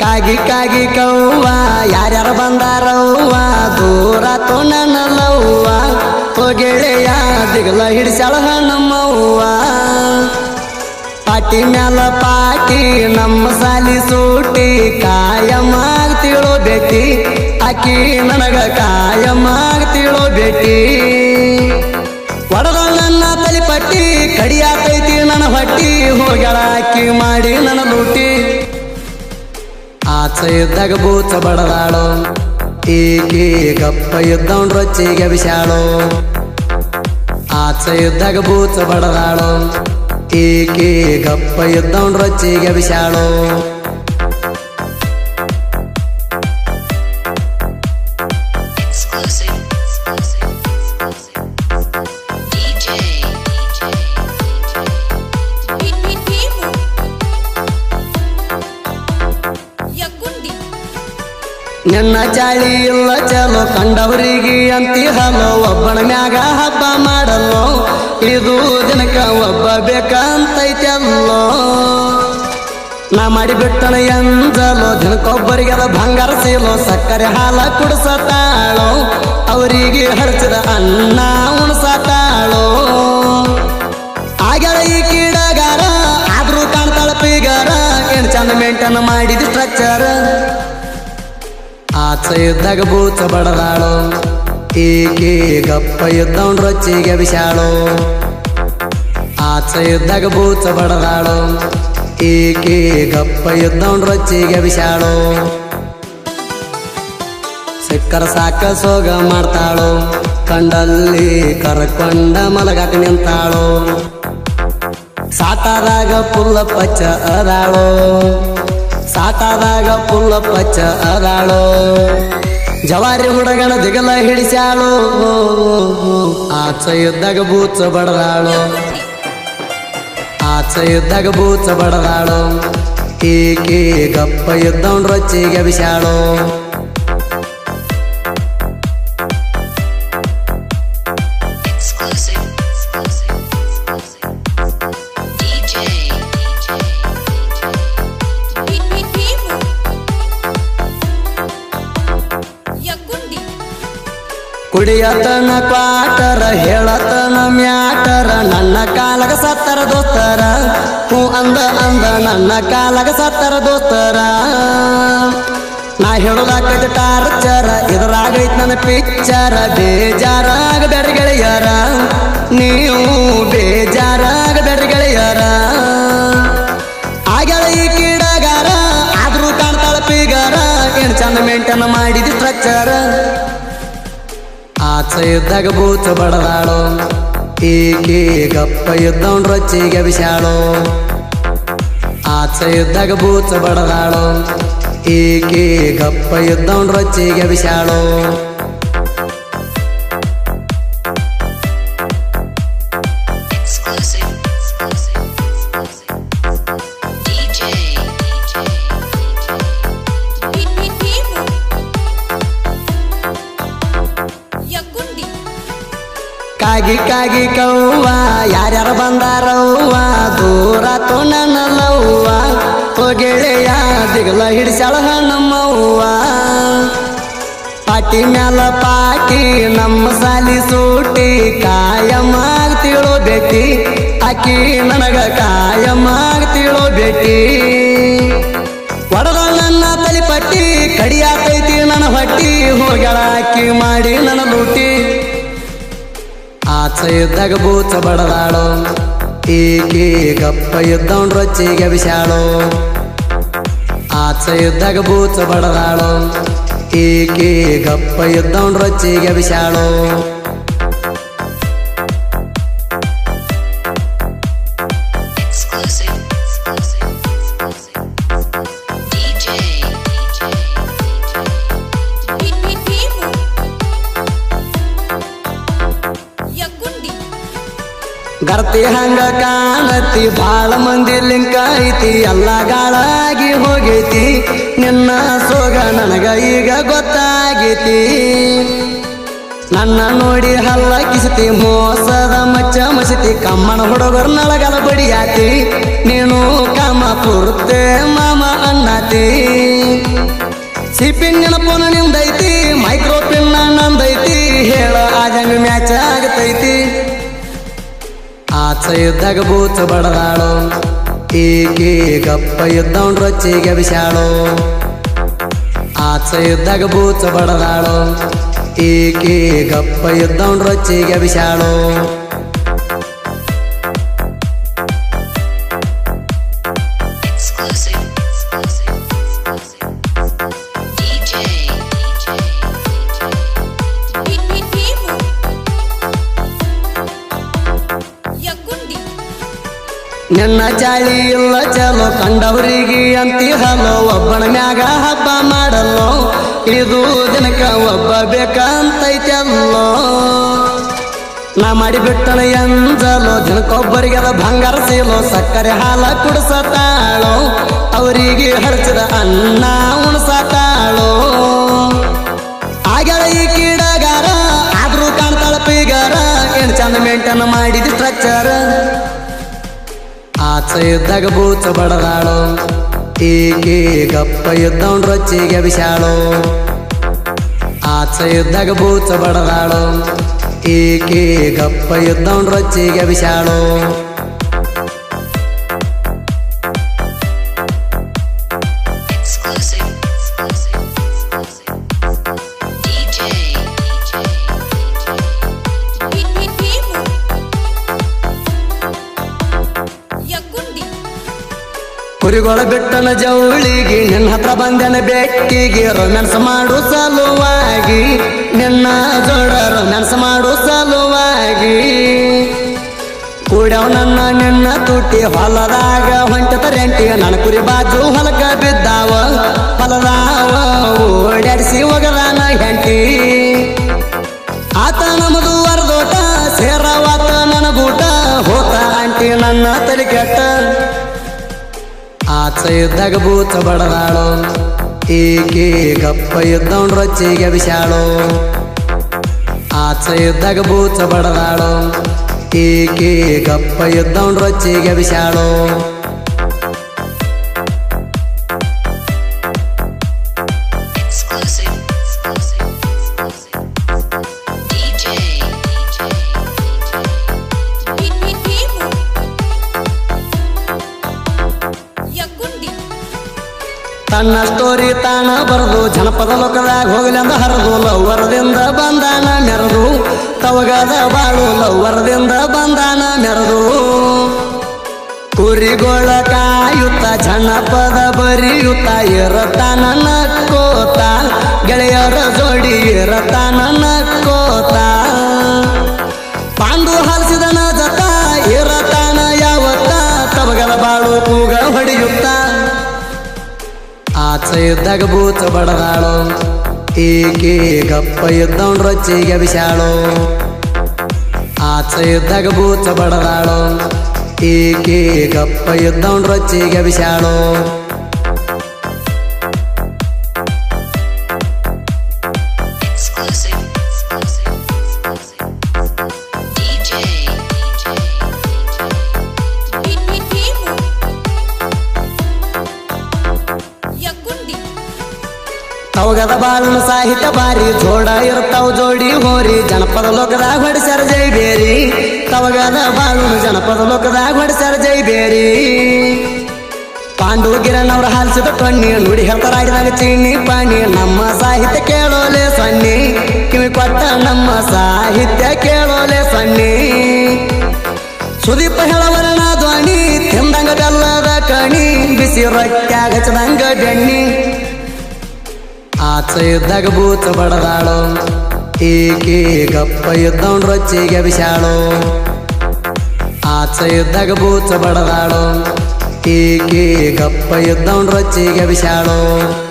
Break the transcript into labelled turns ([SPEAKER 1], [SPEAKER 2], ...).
[SPEAKER 1] ಕಾಗಿ ಕಾಗಿ ಕವ್ವ, ಯಾರ್ಯಾರ ಬಂದಾರವ್ವ, ದೂರ ನನ್ನ ಲವ್ವ ಹೋಗೆಳೆಯ ದಿಗಲ ಹಿಡಿಸ್ಯಾಳ ನಮ್ಮವ್ವ ಪಾಟಿ ಮ್ಯಾಲ ಪಾಟಿ, ನಮ್ಮ ಸಾಲಿ ಸೂಟಿ ಕಾಯಮಾಗ ತಿಳೋ ಬೇಟಿ ಆಕಿ ನನಗ ಕಾಯಮಾಗ ತಿಳೋ ಬೇಟಿ ಒಡದ ಪಟ್ಟಿ ಕಡಿಯಾತೈತಿ ನನ್ನ ಹೊಟ್ಟಿ ಹೋಗ್ಯಾಳ ಆಕಿ ಮಾಡಿ ನನ್ನ ಲೂಟಿ. ಆಚೆ ಇದ್ದಾಗ ಬೂಚ ಬಡದಾಳು ಈಕೆ ಗಪ್ಪ ಇದ್ದವನ್ ರೊಚ್ಚಿಗೆ ಬಿಸಾಳು. ಆಚೆ ಇದ್ದಾಗ ಬೂಚ ಬಡದಾಳು ಈಕೆ ಗಪ್ಪ ಇದ್ದವನ್ ರೊಚ್ಚಿಗೆ ಬಿಸಾಳು. ನಿನ್ನ ಚಾಳಿ ಇಲ್ಲ ಚಲೋ ಕಂಡವರಿಗೆ ಅಂತಿ ಹಲೋ. ಒಬ್ಬನ ಮ್ಯಾಗ ಹಬ್ಬ ಮಾಡಲ್ಲೋ. ಇದು ದಿನಕ ಒಬ್ಬ ಬೇಕಂತೈತಲ್ಲೋ. ನಾ ಮಾಡಿ ಬಿಟ್ಟನ ಎಂಜಲೋ. ದಿನಕ್ಕೊಬ್ಬರಿಗೆಲ್ಲ ಬಂಗಾರ ಸೀಲೋ. ಸಕ್ಕರೆ ಹಾಲ ಕುಡಿಸತಾಳೋ. ಅವರಿಗೆ ಹರಿಸಿದ ಅನ್ನ ಉಣಸತಾಳೋ. ಆಗ್ಯಾಳ ಈ ಕೀಡಗಾರ, ಆದ್ರೂ ಕಾಣ್ತಾಳ ಪೀಗಾರ ಏನ್ ಚಂದ ಮೇಂಟೈನ್ ಮಾಡಿದ ಸ್ಟ್ರಕ್ಚರ್ ಆಚೆ ಇದ್ದಾಗ ಬೂಚ ಬಡದಾಳು. ಈಕೆ ಗಪ್ಪ ಇದ್ದವನ್ ರೊಚ್ಚಿಗೆ ಬಿಸಾಳು ಆತ ಇದ್ದಾಗ ಬೂಚ ಬಡದಾಳು. ಈಕೆ ಗಪ್ಪ ಇದ್ದವನ್ ರೊಚ್ಚಿಗೆ ಬಿಸಾಳು ಸಿಕ್ಕರ ಸಾಕ ಸೋಗ ಮಾಡ್ತಾಳು. ಕಂಡಲ್ಲಿ ಕರ್ಕೊಂಡ ಮಲಗಾಕ ನಿಂತಾಳು. ಸಾತಾದಾಗ ಪುಲ್ಲ ಪಚ್ಚ ಅದಾಳು. ಸಾಟಾದಾಗ ಪುಲ್ಲ ಪಚ್ಚ ಅದಾಳು. ಜವಾರಿ ಹುಡುಗನ ದಿಗಲ ಹಿಡಿಸ್ಯಾಳು. ಆಚ ಇದ್ದಾಗ ಬೂಚ ಬಡದಾಳು. ಆಚ ಇದ್ದಾಗ ಬೂಚ ಬಡದಾಳು. ಈಕೆ ಗಪ್ಪ ಇದ್ದವನ್ ರೊಚ್ಚಿಗೆ ಬಿಸಾಳು. ಕುಡಿಯತನ ಕ್ವಾಟರ ಹೇಳತನ ಮ್ಯಾಟರ, ನನ್ನ ಕಾಲಗ ಸತ್ತರ ದೋಸ್ತರ. ಹೂ ಅಂದ ಅಂದ ನನ್ನ ಕಾಲಗ ಸತ್ತರ ದೋಸ್ತರ. ನಾ ಹೇಳೋದಾಕೈತಿ ಟಾರ್ಚರ ಇದರಾಗೈತ್ ನನ್ನ ಪಿಕ್ಚರ ಬೇಜಾರಾಗ ಗೆಳೆಯರ. ನೀವು ಬೇಜಾರಾಗ ಗೆಳೆಯರ. ಆಗ್ಯಾಳ ಈ ಕೀಡಗಾರ ಆದ್ರೂ ಕಾಣ್ತಾಳ ಪೀಗಾರ. ಏನ್ ಚಂದ ಮೇಂಟೈನ್ ಮಾಡಿದಿ ಸ್ಟ್ರಕ್ಚರ್ ಆಚೆ ಇದ್ದಾಗ ಬೂಚ ಬಡದಾಳು. ಈಕೆ ಗಪ್ಪ ಇದ್ದವನ್ ರೊಚ್ಚಿಗೆ ಬಿಸಾಳು ಆಚೆ ಇದ್ದಾಗ ಬೂಚ ಬಡದಾಳು. ಈಕೆ ಗಪ್ಪ ಇದ್ದವನ್ ರೊಚ್ಚಿಗೆ ಬಿಸಾಳು ಕಾಗಿ ಕಾಗಿ ಕವ್ವ, ಯಾರ್ಯಾರು ಬಂದಾರವ್ವ, ದೂರ ನನ್ನ ಲವ್ವ ಹೋಗೆಳೆಯ ದಿಗಲ ಹಿಡಿಸ್ಯಾಳ ನಮ್ಮವ್ವ ಪಾಟಿ ಮ್ಯಾಲ ಪಾಟಿ, ನಮ್ಮ ಸಾಲಿ ಸೂಟಿ ಕಾಯಮಾಗ ತಿಳೋ ಬೇಟಿ ಆಕಿ ನನಗ ಕಾಯಮಾಗ ತಿಳೋ ಬೇಟಿ ಒಡದ ನನ್ನ ತಲೆ ಪಟ್ಟಿ, ಕಡಿಯಾತೈತಿ ನನ್ನ ಹೊಟ್ಟಿ ಹೋಗ್ಯಾಳ ಆಕಿ ಮಾಡಿ ನನ್ನ ಲೂಟಿ. ಆಚೆ ಇದ್ದಾಗ ಬೂಚ ಬಡದಾಳು. ಈಕೆ ಗಪ್ಪ ಇದ್ದವನ್ ರೊಚ್ಚಿಗೆ ಬಿಸಾಳು. ಆಚೆ ಇದ್ದಾಗ ಬೂಚ ಬಡದಾಳು. ಈಕೆ ಗಪ್ಪ ಇದ್ದವನ್ ರೊಚ್ಚಿಗೆ ಬಿಸಾಳು. ಗರ್ತಿ ಹಂಗ ಕಾಣತಿ ಬಾಳ ಮಂದಿ ಲಿಂಕ ಐತಿ, ಎಲ್ಲ ಗಾಳಾಗಿ ಹೋಗೈತಿ. ನಿನ್ನ ಸೋಗ ನನಗ ಈಗ ಗೊತ್ತಾಗೈತಿ. ನನ್ನ ನೋಡಿ ಹಲ್ಲ ಕಿಸತಿ, ಮೋಸದ ಮಚ್ಚ ಮಸತಿ, ಕಮ್ಮನ ಹುಡುಗರು ನಳಗಲ ಬಡಿಯಾತಿ. ನೀನು ಕಮ ಪುರ್ತೆ ಮಾಮ ಅನ್ನತಿ. ಸಿಪಿನ್ ನೆನಪು ನಿಂದೈತಿ ಮೈಕ್ರೋಪಿನ್ ನಂದೈತಿ. ಇದ್ದಾಗ ಬೂಚ ಬಡದಾಳು. ಈಕೆ ಗಪ್ಪ ಇದ್ದವನ್ ರೊಚ್ಚಿಗೆ ಬಿಸಾಳು. ಆಚ ಇದ್ದಾಗ ಬೂಚ ಬಡದಾಳು. ಈಕೆ ಗಪ್ಪ ಇದ್ದವನ್ ರೊಚ್ಚಿಗೆ ಬಿಸಾಳು. ನಿನ್ನ ಚಾಳಿ ಇಲ್ಲ ಚಲೋ ಕಂಡವರಿಗೆ ಅಂತಿ ಹಲೋ, ಒಬ್ಬನ ಮ್ಯಾಗ ಹಬ್ಬ ಮಾಡಲ್ಲೋ. ಇದು ದಿನಕ ಒಬ್ಬ ಬೇಕಂತೈತಲ್ಲೋ. ನಾ ಮಾಡಿಬಿಟ್ಟಣ ಎಂಜಲೋ ದಿನಕ್ಕೊಬ್ಬರಿಗೆಲ್ಲ ಬಂಗಾರ ಸೀಲೋ, ಸಕ್ಕರೆ ಹಾಲ ಕುಡಿಸತಾಳೋ. ಅವರಿಗೆ ಹರಚಿದ ಅನ್ನ ಉಣಸತಾಳೋ. ಆಗ್ಯಾಳ ಈ ಕೀಡಗಾರ ಆದ್ರೂ ಕಾಣ್ತಾಳ ಪೀಗಾರ ಏನು ಚಂದ ಮೇಂಟೈನ್ ಮಾಡಿದ ಸ್ಟ್ರಕ್ಚರ್ ಆಚ ಇದ್ದಾಗ ಬೂಚ ಬಡದಾಳು. ಈಕೆ ಗಪ್ಪ ಇದ್ದವನ್ ರೊಚ್ಚಿಗೆ ಬಿಸಾಳು. ಆಚ ಇದ್ದಾಗ ಬೂಚ ಬಡದಾಳು. ಈಕೆ ಗಪ್ಪ ಇದ್ದವನ್ ರೊಚ್ಚಿಗೆ ಬಿಸಾಳು. ಕುರಿಗೊಳ ಬಿಟ್ಟನ ಜವಳಿಗೆ ನಿನ್ನ ಹತ್ರ ಬಂದನ ಬೆಟ್ಟಿಗೆ ರೊಮ್ಯಾನ್ಸ್ ಮಾಡು ಸಲುವಾಗಿ, ನಿನ್ನ ಜೋಡ ರೊಮ್ಯಾನ್ಸ್ ಮಾಡು ಸಲುವಾಗಿ. ಕೂಡ್ಯಾವ ನನ್ನ ನಿನ್ನ ತುಟಿ ಹೊಲದಾಗ ಹೊಂಟದ ರೆಂಟಿ. ನನ್ನ ಕುರಿ ಬಾಜು ಹೊಲಕ ಬಿದ್ದಾವ ಹೊಲದಾವ ಓಡಾಡಿಸಿ ಹೋಗದಾನ ಹೆಂಟಿ ಆತ ನಮ್ಮದು ವರದೋಟ ಸೇರವಾತ ನನ್ನ ಗೂಟ ಹೋತ ಆಂಟಿ. ನನ್ನ ತಲೆ ಕೆಟ್ಟ ಆಚ ಇದ್ದಾಗ ಬೂಚ ಬಡದಾಳು ಈಕೆ ಗಪ್ಪ ಇದ್ದವನ್ ರೊಚ್ಚಿಗೆ ಬಿಸಾಳು ಆಚ ಇದ್ದಾಗ ಬೂಚ ಬಡದಾಳು ಈಕೆ ಗಪ್ಪ ಇದ್ದವನ್ ರೊಚ್ಚಿಗೆ ಬಿಸಾಳು ತನ್ನ ಸ್ಟೋರಿ ತಾಣ ಬರೆದು ಜನಪದ ಲೋಕದಾಗ ಹೋಗಲಿಂದ ಹರಿದು ಲವ್ವರದಿಂದ ಬಂದಾನ ಮೆರೆದು ತವಗದ ಬಾಳು ಲವ್ವರದಿಂದ ಬಂದಾನ ಮೆರೆದು ಕುರಿಗೋಳ ಕಾಯುತ್ತ ಜನಪದ ಬರಿಯುತ್ತ ಇರತಾನ ನಕ್ಕೋತ, ಗೆಳೆಯರ ಜೋಡಿ ಇರತಾನ ನಕ್ಕೋತ. ಇದ್ದಾಗ ಭೂತ ಬಡದಾಳು. ಈಕೆ ಗಪ್ಪ ಇದ್ದವನ್ ರೊಚ್ಚಿಗೆ ಬಿಸಾಳು. ಆಚ ಇದ್ದಾಗ ಭೂತ ಬಡದಾಳು. ಈಕೆ ಗಪ್ಪ ಇದ್ದವನ್ ರೊಚ್ಚಿಗೆ ಬಿಸಾಳು. ತವಗದ ಬಾಳನ ಸಾಹಿತ್ಯ ಬಾರಿ ಜೋಡ ಇರ್ತಾವ ಜೋಡಿ ಹೋರಿ. ಜನಪದ ಲೋಕದಾಗ ಹೊಡಿಸ್ಯಾರ ಜೈ ಬೇರಿ. ಸೌಗದ ಬಾಳನ ಜನಪದ ಲೋಕದಾಗ ಹೊಡಿಸ್ಯಾರ ಜೈ ಬೇರಿ. ಪಾಂಡು ಗಿರಣವ್ರ ಹಾಲಿಸಿದ ಟೊನ್ನಿ, ನುಡಿ ಹೇಳ್ತಾರ ಆಡಿದಾಗ ಚೀನಿ ಪಾಣಿ. ನಮ್ಮ ಸಾಹಿತ್ಯ ಕೇಳೋಲೆ ಸನ್ನಿ, ಕಿವಿ ಕೊಟ್ಟ ನಮ್ಮ ಸಾಹಿತ್ಯ ಕೇಳೋಲೆ ಸನ್ನಿ. ಸುದೀಪ ಹೇಳವರಣ ಧ್ವನಿ, ತಿಂದಂಗ ಬೆಲ್ಲದ ಕಣಿ, ಬಿಸಿ ರೊಟ್ಟ್ಯಾಗ ಹಚ್ಚದಂಗ ಬೆಣ್ಣಿ. ಆಚ ಇದ್ದಾಗ ಭೂತ ಬಡದಾಳು. ಈಕೆ ಗಪ್ಪ ಇದ್ದವನ್ ರೊಚ್ಚಿಗೆ ಬಿಸಾಳು. ಆಚ ಇದ್ದಾಗ ಭೂತ ಬಡದಾಳು. ಈಕೆ ಗಪ್ಪ ಇದ್ದವನ್ ರೊಚ್ಚಿಗೆ ಬಿಸಾಳು.